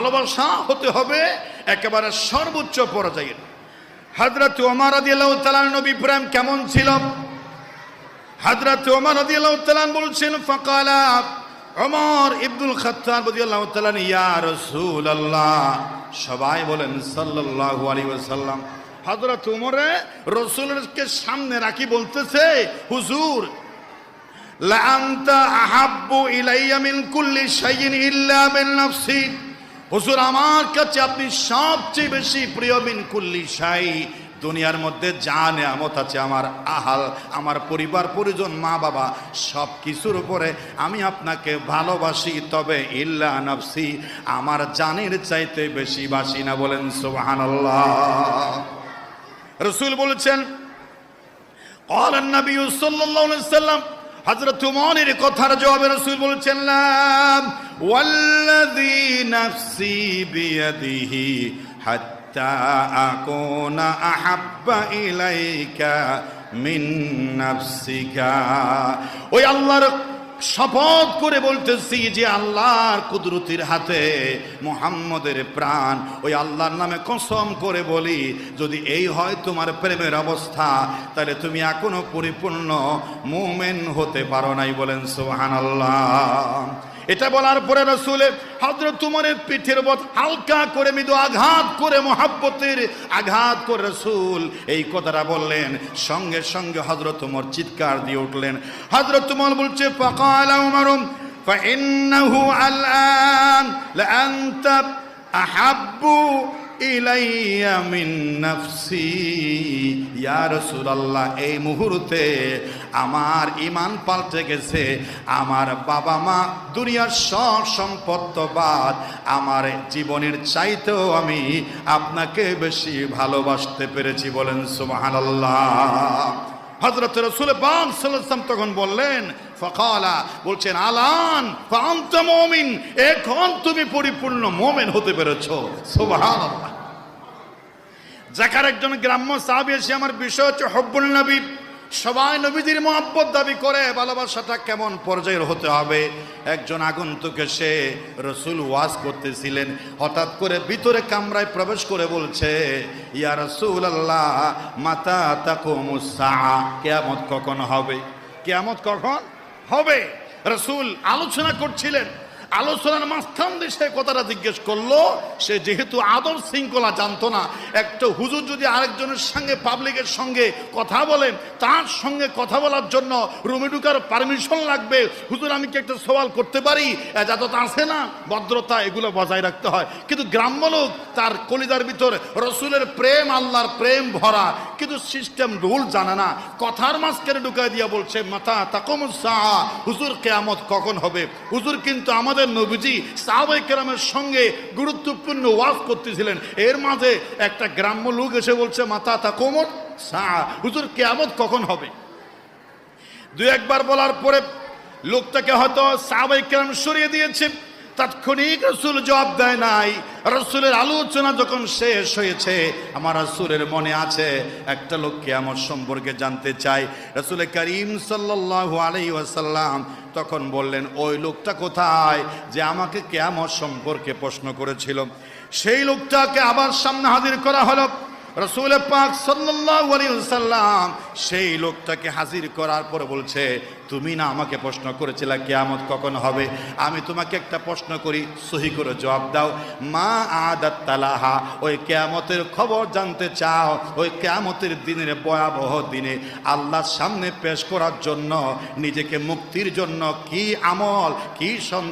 ভালোবাসা হতে হবে একেবারে সর্বোচ্চ পর্যায়ের। হাজরত ওমর রাদিয়াল্লাহু তাআলা নবী প্রেম কেমন ছিল? হাজরত ওমর রাদিয়াল্লাহু তাআলা বলছেন, ফাকালা ওমর ইবনুল খাত্তাব রাদিয়াল্লাহু তাআলা ইয়া রাসূলুল্লাহ। সবাই বলেন, সাল্লাল্লাহু আলাইহি ওয়াসাল্লাম। হযরত ওমরে রাসূলকে সামনে রাখি বলতেছে, হুজুর লাআনতা আহাব্বু ইলাইয়া মিন কুল্লি শাইইন ইল্লা মিন নাফসি। হুজুর আমার কাছে আপনি সবচেয়ে বেশি প্রিয় মিন কুল্লি শাই দুনিয়ার মধ্যে যা নেয়ামত আছে আমার আহাল আমার পরিবার পরিজন মা বাবা সব কিছুর উপরে আমি আপনাকে ভালোবাসি তবে ইল্লা নাফসি আমার জানের চাইতে বেশি বাসি না বলেন সুবহানাল্লাহ রসুল বলেছেন قال النبي صلى الله عليه وسلم হজরত উমরের কথার জবাবে রসুল বলছেন ওয়াল্লাযী নাফসি বিয়াদিহি হাত্তা আকুনা আহাব্বা ইলাইকা মিন নাফসিকা। ওই আল্লাহর শপথ করে বলতেছি যে আল্লাহর কুদরতির হাতে মোহাম্মদের প্রাণ, ওই আল্লাহর নামে কসম করে বলি, যদি এই হয় তোমার প্রেমের অবস্থা, তাহলে তুমি এখনও পরিপূর্ণ মুমেন হতে পারো নাই বলেন সোহান এটা বলার পরে রসুলে হজরত তোমারের পিঠের উপর হালকা করে মৃদু আঘাত করে মহাব্বতের আঘাত করে রসুল এই কথাটা বললেন সঙ্গে সঙ্গে হজরত তোমার চিৎকার দিয়ে উঠলেন হজরত তোমার বলছে ফকাল উমরুম فإنه الآن لأنت أحب ইলাইয়া মিন নাফসি। ইয়া রাসূলুল্লাহ, এই মুহূর্তে আমার ইমান পাল্টে গেছে। আমার বাবা মা দুনিয়ার সব সম্পদ বাদ। আমার জীবনের চাইতেও আমি আপনাকে বেশি ভালোবাসতে পেরেছি বলেন সুবহানাল্লাহ। হজরত রসুল সাল্লাম তখন বললেন, ফকালা বলছেন, আলান ফান্ত মমিন এখন তুমি পরিপূর্ণ মোমেন হতে পেরেছ। সুবহানাল্লাহ। জাকার একজন গ্রাম্য সাহাবী আমার বিষয় হচ্ছে হব্বুল নবী। সবাই নবীজির মোহাব্বত দাবি করে, ভালোবাসাটা কেমন পর্যায়ের হতে হবে? একজন আগন্তুক এসে রসুল ওয়াজ করতেছিলেন, হঠাৎ করে ভিতরে কামরায় প্রবেশ করে বলছে, ইয়া রসুল আল্লাহ মাতা তাকুমুসা কেয়ামত কখন হবে? কেয়ামত কখন? হবে। রসুল আলোচনা করছিলেন আলোচনার মাঝখান দিয়ে সে কথাটা জিজ্ঞেস করল, সে যেহেতু আদর শৃঙ্খলা জানতো না, একটা হুজুর যদি আরেকজনের সঙ্গে, পাবলিকের সঙ্গে কথা বলেন তার সঙ্গে কথা বলার জন্য রুমে ঢুকার পারমিশন লাগবে, হুজুর আমি কি একটা সওয়াল করতে পারি? এজাজত আছে না? ভদ্রতা এগুলো বজায় রাখতে হয়। কিন্তু গ্রাম্য লোক, তার কলিদার ভিতর রসুলের প্রেম, আল্লাহর প্রেম ভরা। কিন্তু সিস্টেম রুল জানে না। কথার মাঝখানে ঢুকাই দিয়া বলছে মাথা তাকমুসা হুজুর কেয়ামত কখন হবে? হুজুর কিন্তু আমাদের নবীজি সাহাবাই কেরামের সঙ্গে গুরুত্বপূর্ণ ওয়াজ করতেছিলেন। এর মাঝে একটা গ্রাম্য লোক এসে বলছে মাথা তা কোমর? সা হুজুর, কেয়ামত কখন হবে? দু একবার বলার পরে লোকটাকে হয়তো সাহাবাই কেরাম সরিয়ে দিয়েছে তাৎক্ষণিক রসুল জবাব দেয় নাই। রসুলের আলোচনা যখন শেষ হয়েছে, আমার রসুলের মনে আছে, একটা লোককে আমার সম্পর্কে জানতে চাই রসুল করিম সাল্লাহ আলাই ওয়াসাল্লাম তখন বললেন, ওই লোকটা কোথায় যে আমাকে কেমন সম্পর্কে প্রশ্ন করেছিল? সেই লোকটাকে আবার সামনে হাজির করা হলো। রসুল পাক আলাইহি সেই লোকটাকে হাজির করার পরে বলছে, তুমি না আমাকে প্রশ্ন করেছিলে কেয়ামত কখন হবে? আমি তোমাকে একটা প্রশ্ন করি, সহি করে জবাব দাও। মা আদাত তালাহা, ওই কেয়ামতের খবর জানতে চাও, ওই কেয়ামতের দিনের ভয়াবহ দিনে আল্লাহর সামনে পেশ করার জন্য, নিজেকে মুক্তির জন্য কি আমল, কি সন্তান